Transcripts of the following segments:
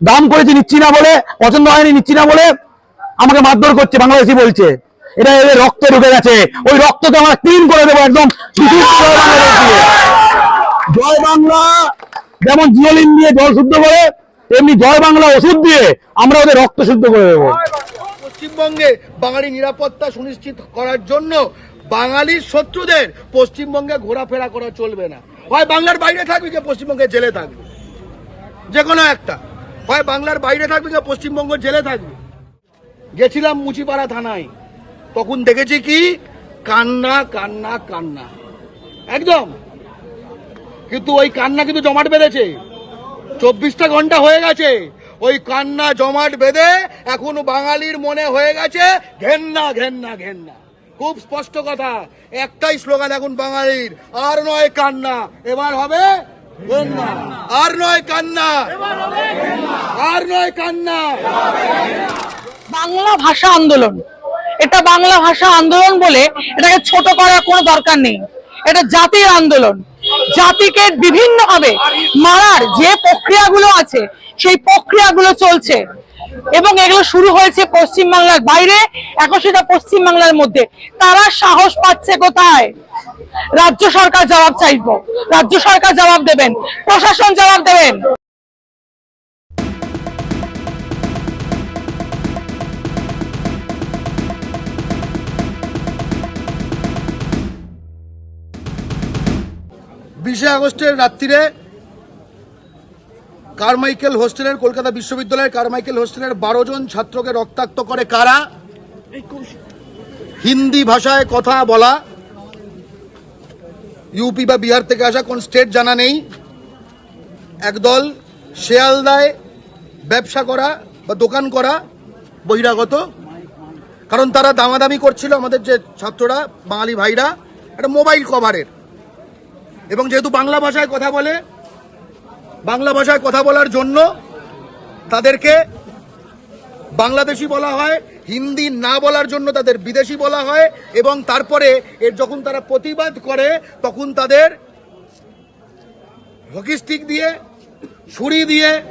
দাম করেছি নিচ্ছি না বলে, পছন্দ হয়নি নিচ্ছি না বলে আমাকে মারধর করছে, বাংলাদেশি বলছে। এটা এদের রক্ত ঢুকে গেছে। ওই রক্তকে আমরা ক্লিন করে দেবো একদম। জয় বাংলা, যেমন জিওলিন দিয়ে জল শুদ্ধ করে এমনি জয় বাংলা ওষুধ দিয়ে আমরা ওদের রক্ত শুদ্ধ করে দেবো। পশ্চিমবঙ্গে বাঙালি নিরাপত্তা সুনিশ্চিত করার জন্য বাঙালির শত্রুদের পশ্চিমবঙ্গে ঘোরাফেরা করা চলবে না। হয় বাংলার বাইরে থাকবে যে পশ্চিমবঙ্গে জেলে থাকবে। যে কোনো একটা। হয় বাংলার বাইরে থাকবে না পশ্চিমবঙ্গ জেলে থাকবে। গেছিলাম মুচিপাড়া থানায়। তখন দেখেছি কি? কান্না কান্না কান্না। একদম। কিন্তু ওই কান্না কিন্তু জমাট বেঁধেছে। চব্বিশটা ঘণ্টা হয়ে গেছে। ওই কান্না জমাট বেঁধে এখন বাঙালির মনে হয়ে গেছে ঘেন্না ঘেন্না ঘেন্না। খুব স্পষ্ট কথা। একটাই স্লোগান এখন বাঙালির। আর নয় কান্না। এবার হবে আর নয় কান্না। আর নয় কান্না। বাংলা ভাষা আন্দোলন। এটা বাংলা ভাষা আন্দোলন বলে এটাকে ছোট করার কোনো দরকার নেই। এটা জাতির আন্দোলন। জাতিকে বিভিন্নভাবে মারার যে প্রক্রিয়াগুলো আছে, সেই প্রক্রিয়াগুলো চলছে। এবং এগুলো শুরু হয়েছে পশ্চিমবাংলার বাইরে এখন সেটা পশ্চিমবাংলার মধ্যে। তারা সাহস পাচ্ছে কোথায়? রাজ্য সরকার জবাব চাইব। রাজ্য সরকার জবাব দেবেন। প্রশাসন জবাব দেবেন। বিশে আগস্টের রাত্রিরে কারমাইকেল হোস্টেলের কলকাতা বিশ্ববিদ্যালয়ের কারমাইকেল হোস্টেলের বারো জন ছাত্রকে রক্তাক্ত করে কারা? হিন্দি ভাষায় কথা বলা। ইউপি বা বিহার থেকে আসা কোন স্টেট জানা নেই। একদল শেয়ালদায় ব্যবসা করা বা দোকান করা বহিরাগত। কারণ তারা দামাদামি করছিল আমাদের যে ছাত্ররা বাঙালি ভাইরা একটা মোবাইল কভারের। এবং যেহেতু বাংলা ভাষায় কথা বলে বাংলা ভাষায় কথা বলার জন্য তাদেরকে বাংলাদেশি বলা হয়, হিন্দি না বলার জন্য তাদের বিদেশি বলা হয়, এবং তারপরে এর যখন তারা প্রতিবাদ করে, তখন তাদের হকি স্টিক দিয়ে, ছুরি দিয়ে,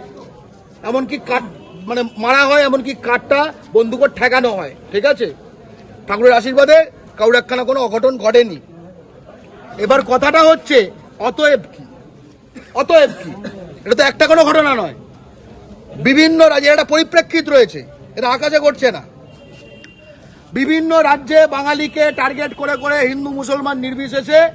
এমনকি কাট মানে মারা হয়, এমনকি কাঠটা বন্দুকর ঠেকানো হয়। ঠিক আছে? ঠাকুরের আশীর্বাদে কাউর একখানা কোনো অঘটন ঘটেনি। এবার কথাটা হচ্ছে, অতএব কি? অতএব কি? এটা তো একটা কোনো ঘটনা নয়। বিভিন্ন রাজ্যে একটা পরিপ্রেক্ষিত রয়েছে। এটা আকাশে ঘটছে না। বিভিন্ন রাজ্যে বাঙালিকে টার্গেট করে করে হিন্দু, মুসলমান নির্বিশেষে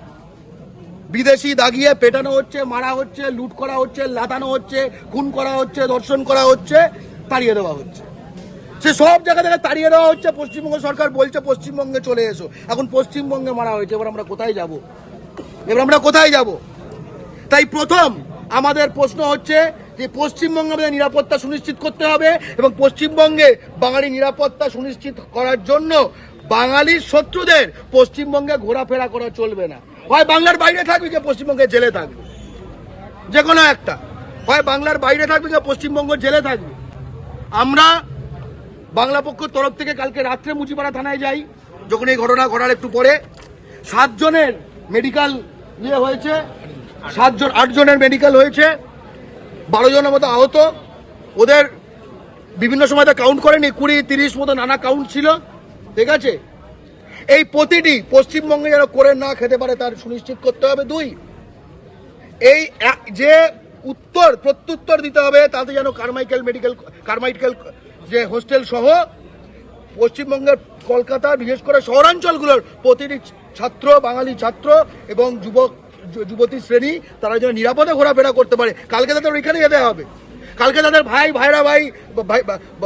বিদেশি দাগিয়ে পেটানো হচ্ছে, মারা হচ্ছে, লুট করা হচ্ছে, লাতানো হচ্ছে, খুন করা হচ্ছে, ধর্ষণ করা হচ্ছে, তাড়িয়ে দেওয়া হচ্ছে। সে সব জায়গা থেকে তাড়িয়ে দেওয়া হচ্ছে, পশ্চিমবঙ্গ সরকার বলছে, পশ্চিমবঙ্গে চলে এসো। এখন পশ্চিমবঙ্গে মারা হয়েছে, এবার আমরা কোথায় যাব? এবার আমরা কোথায় যাব? তাই প্রথম আমাদের প্রশ্ন হচ্ছে যে পশ্চিমবঙ্গে আমাদের নিরাপত্তা সুনিশ্চিত করতে হবে এবং পশ্চিমবঙ্গে বাঙালি নিরাপত্তা সুনিশ্চিত করার জন্য বাঙালির শত্রুদের পশ্চিমবঙ্গে ঘোরাফেরা করা চলবে না। হয় বাংলার বাইরে থাকবে যে পশ্চিমবঙ্গে জেলে থাকবে। যে কোনো একটা। হয় বাংলার বাইরে থাকবে যে পশ্চিমবঙ্গ জেলে থাকবে। আমরা বাংলা পক্ষের তরফ থেকে কালকে রাত্রে মুচিপাড়া থানায় যাই, যখন এই ঘটনা ঘটার একটু পরে। সাতজনের মেডিকেল ইয়ে হয়েছে। সাতজন, আটজনের মেডিকেল হয়েছে বারো জনের মতো আহত। ওদের বিভিন্ন সময় তো কাউন্ট করেনি, কুড়ি, তিরিশ মতো নানা কাউন্ট ছিল, ঠিক আছে? এই প্রতিটি পশ্চিমবঙ্গে যেন করে না খেতে পারে, তার সুনিশ্চিত করতে হবে দুই। এই যে উত্তর, প্রত্যুত্তর দিতে হবে, তাতে যেন কারমাইকেল মেডিকেল কারমাইকেল যে হোস্টেল সহ পশ্চিমবঙ্গের কলকাতা বিশেষ করে শহরাঞ্চলগুলোর প্রতিটি ছাত্র, বাঙালি ছাত্র এবং যুবক যুবতী শ্রেণি তারা যেন নিরাপদে ঘোরাফেরা করতে পারে। কালকে তাদের ওইখানে যেতে হবে। কালকে তাদের ভাই, ভাইরা ভাই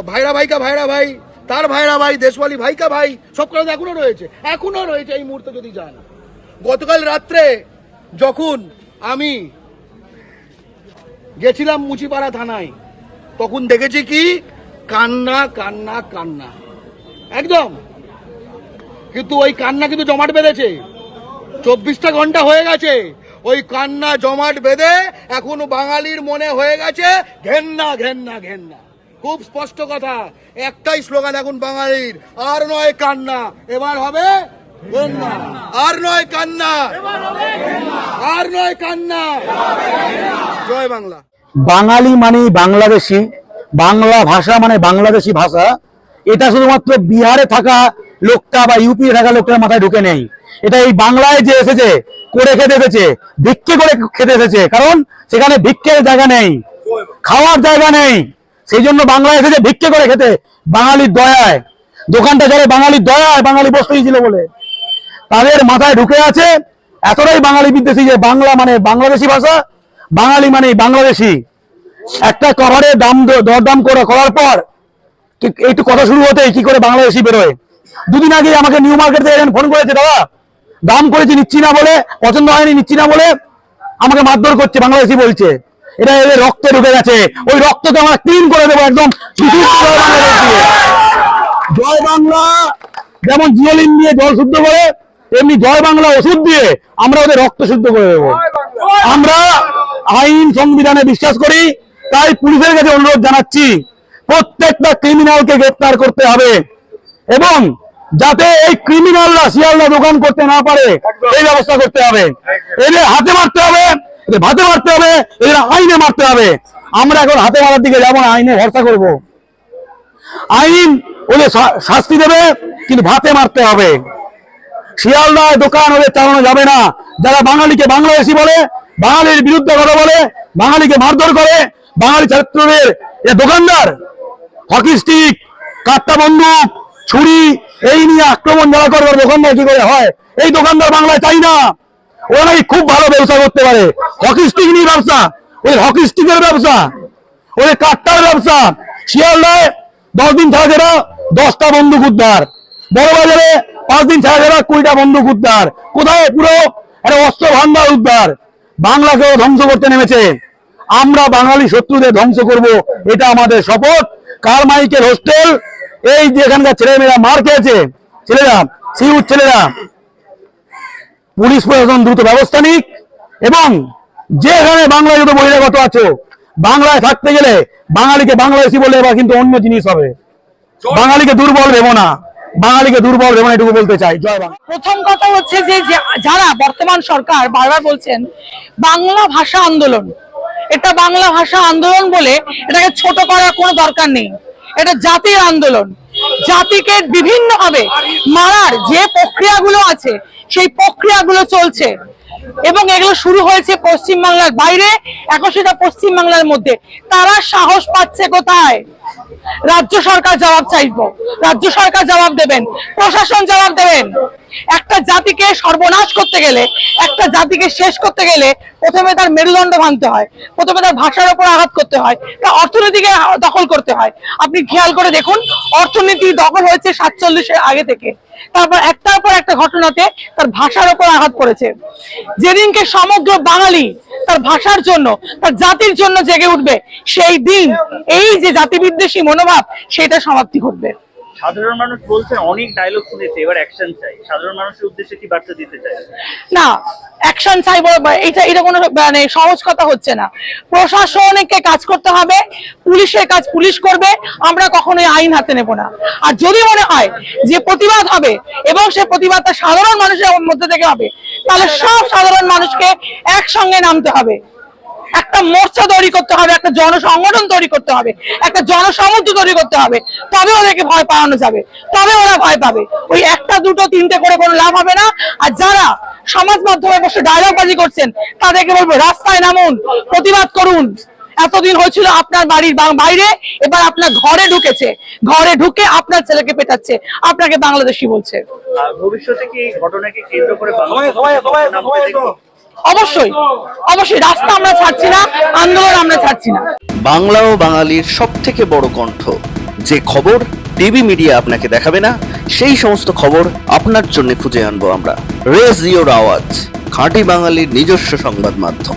ভাইরা ভাইকা ভাইরা ভাই, তার ভাইরা ভাই, দেশওয়ালি ভাইকা ভাই, সব কথা এখনও রয়েছে। এখনও রয়েছে এই মুহূর্তে যদি যান গতকাল রাত্রে যখন আমি গেছিলাম মুচিপাড়া থানায়, তখন দেখেছি কি? কান্না কান্না কান্না। একদম। কিন্তু ওই কান্না কিন্তু জমাট বেঁধেছে। চব্বিশটা ঘণ্টা হয়ে গেছে। ওই কান্না জমাট বেঁধে এখন বাঙালির মনে হয়ে গেছে, ঘেন্না ঘেন্না ঘেন্না। খুব স্পষ্ট কথা। একটাই স্লোগান এখন বাঙালির, আর নয় কান্না। এবার হবে আর নয় কান্না। আর নয় কান্না। জয় বাংলা। বাঙালি মানেই বাংলাদেশি, বাংলা ভাষা মানে বাংলাদেশি ভাষা। এটা শুধুমাত্র বিহারে থাকা লোকটা বা ইউপি থাকা লোকটার মাথায় ঢুকে নেই। এটা এই বাংলায় যে এসেছে, করে খেতে এসেছে, ভিক্ষে করে খেতে এসেছে, কারণ সেখানে ভিক্ষের জায়গা নেই, খাওয়ার জায়গা নেই। সেই জন্য বাংলায় এসেছে ভিক্ষে করে খেতে, বাঙালির দয়ায়। দোকানটা চলে বাঙালির দয়ায়, বাঙালি বসতেই বলে। তাদের মাথায় ঢুকে আছে, এতটাই বাঙালি বিদ্বেষী যে বাংলা মানে বাংলাদেশি ভাষা, বাঙালি মানে বাংলাদেশি। একটা কভারে দাম দরদাম করে করার পর একটু কথা শুরু হতে কি করে বাংলাদেশি বেরোয়। দুদিন আগে আমাকে নিউ মার্কেট থেকে ফোন করেছে, দাদা, দাম করেছি নিচ্ছি না বলে, পছন্দ হয়নি, নিচ্ছি না বলে আমাকে মারধর করছে, বাংলাদেশি বলছে। এটা এদের রক্তে ঢুকে গেছে। ওই রক্তকে আমরা ক্লিন করে দেবো একদম। জয় বাংলা, যেমন জিওলিন দিয়ে জল শুদ্ধ করে, তেমনি জয় বাংলা ওষুধ দিয়ে আমরা ওদের রক্ত শুদ্ধ করে দেবো। আমরা আইন সংবিধানে বিশ্বাস করি, তাই পুলিশের কাছে অনুরোধ জানাচ্ছি, প্রত্যেকটা ক্রিমিনালকে গ্রেপ্তার করতে হবে। এবং যাতে এই ক্রিমিনালরা শিয়ালরা দোকান করতে না পারে এই ব্যবস্থা করতে হবে। এদের হাতে মারতে হবে এদের ভাতে মারতে হবে এদের আইনে মারতে হবে। আমরা এখন হাতে মারার দিকে যাব না আইনে ভরসা করব। আইন ওদের শাস্তি দেবে কিন্তু ভাতে মারতে হবে। শিয়ালদায় দোকান ওদের চালানো যাবে না। যারা বাঙালিকে বাংলাদেশি বলে বাঙালির বিরুদ্ধে কথা বলে বাঙালিকে মারধর করে বাঙালি ছাত্রদের এ দোকানদার। হকি স্টিক কাট্টা বন্দুক ছুরি, এই নিয়ে আক্রমণ যারা করবে দোকানদার কি করে, হয়। এই দোকানদার বাংলায় চাই না। ওরা নাকি খুব ভালো ব্যবসা করতে পারে। হকি স্টিক নিয়ে ব্যবসা। ওই হকি স্টিকের ব্যবসা। ওই কাটটার ব্যবসা। শিয়ালদায় দশ দিন ছাড়া দশটা বন্দুক উদ্ধার। বড় বাজারে পাঁচ দিন ছাড়া কুড়িটা বন্দুক উদ্ধার। কোথায়? পুরো একটা অস্ত্র ভান্ডার উদ্ধার। বাংলাকেও ধ্বংস করতে নেমেছে। আমরা বাঙালি শত্রুদের ধ্বংস করব, এটা আমাদের শপথ। কার মাইকের হোস্টেল এই যে এখানকার ছেলেমেয়েরা মার খেয়েছে, ছেলেরা, সিউর ছেলেরা। পুলিশ প্রশাসন দ্রুত ব্যবস্থা নিক এবং যেখানে বাংলায় যত বহিরাগত আছো, বাংলায় থাকতে গেলে বাঙালিকে বাংলাদেশি বলে এবার কিন্তু অন্য জিনিস হবে। বাঙালিকে দুর্বল ভেবো না। বাঙালিকে দুর্বল ভেবো না, এটুকু বলতে চাই। জয় বাংলা। প্রথম কথা হচ্ছে যে, যারা বর্তমান সরকার বারবার বলছেন, বাংলা ভাষা আন্দোলন। এটা বাংলা ভাষা আন্দোলন বলে এটাকে ছোট করার কোনো দরকার নেই। এটা জাতির আন্দোলন। জাতিকে বিভিন্নভাবে মারার যে প্রক্রিয়াগুলো আছে, সেই প্রক্রিয়াগুলো চলছে। এবং এগুলো শুরু হয়েছে পশ্চিমবাংলার বাইরে, এখন সেটা পশ্চিমবাংলার মধ্যে। তারা সাহস পাচ্ছে কোথায়? রাজ্য সরকার জবাব চাইব। রাজ্য সরকার জবাব দেবেন। প্রশাসন জবাব দেবেন। একটা জাতিকে সর্বনাশ করতে গেলে, একটা জাতিকে শেষ করতে গেলে প্রথমে তার মেরুদণ্ড ভাঙতে হয়, প্রথমে তার ভাষার উপর আঘাত করতে হয় তার অর্থনীতিকে দখল করতে হয়। আপনি খেয়াল করে দেখুন, অর্থনীতি দখল হয়েছে সাতচল্লিশের আগে থেকে। তারপর একটার পর একটা ঘটনাতে তার ভাষার উপর আঘাত পড়েছে। যেদিনকে সমগ্র বাঙালি তার ভাষার জন্য, তার জাতির জন্য জেগে উঠবে, সেই দিন এই যে জাতিবিদ্বেষী মনোভাব সেটা সমাপ্তি ঘটবে। সাধারণ মানুষ বলছে, অনেক ডায়লগ শুনেছে, এবার অ্যাকশন চাই। সাধারণ মানুষের উদ্দেশ্যে কি বার্তা দিতে চাই? না অ্যাকশন চাই এটা এটা কোনো মানে সহজ কথা হচ্ছে না। প্রশাসনকে কাজ করতে হবে, পুলিশের কাজ পুলিশ করবে, আমরা কখনোই আইন হাতে নেব না। আর যদি মনে হয় যে প্রতিবাদ হবে, এবং সে প্রতিবাদটা সাধারণ মানুষের মধ্যে থেকে হবে, তাহলে সব সাধারণ মানুষকে একসঙ্গে নামতে হবে। একটা মোর্চা তৈরি করতে হবে একটা জনসংগঠন তৈরি করতে হবে একটা জনসমুদ্র তৈরি করতে হবে। তবে ওদেরকে ভয় পাওয়ানো যাবে তবে ওরা ভয় পাবে। ওই একটা দুটো তিনটে করে কোনো লাভ হবে না। আর যারা সমাজ মাধ্যমে বসে ডায়লগ বাজি করছেন তাদেরকে বলব রাস্তায় নামুন প্রতিবাদ করুন। এতদিন হয়েছিল আপনার বাড়ির বা- বাইরে এবার আপনার ঘরে ঢুকেছে। ঘরে ঢুকে আপনার ছেলেকে পেটাচ্ছে। আপনাকে বাংলাদেশি বলছে। ভবিষ্যতে কি ঘটনাকে কেন্দ্র করে? অবশ্যই অবশ্যই, রাস্তা আমরা ছাড়ছি না, আন্দোলন আমরা ছাড়ছি না। বাংলা ও বাঙালির সব থেকে বড় কণ্ঠ, যে খবর টিভি মিডিয়া আপনাকে দেখাবে না, সেই সমস্ত খবর আপনার জন্য খুঁজে আনব আমরা। রেস ইওর আওয়াজ, খাঁটি বাঙালির নিজস্ব সংবাদ মাধ্যম।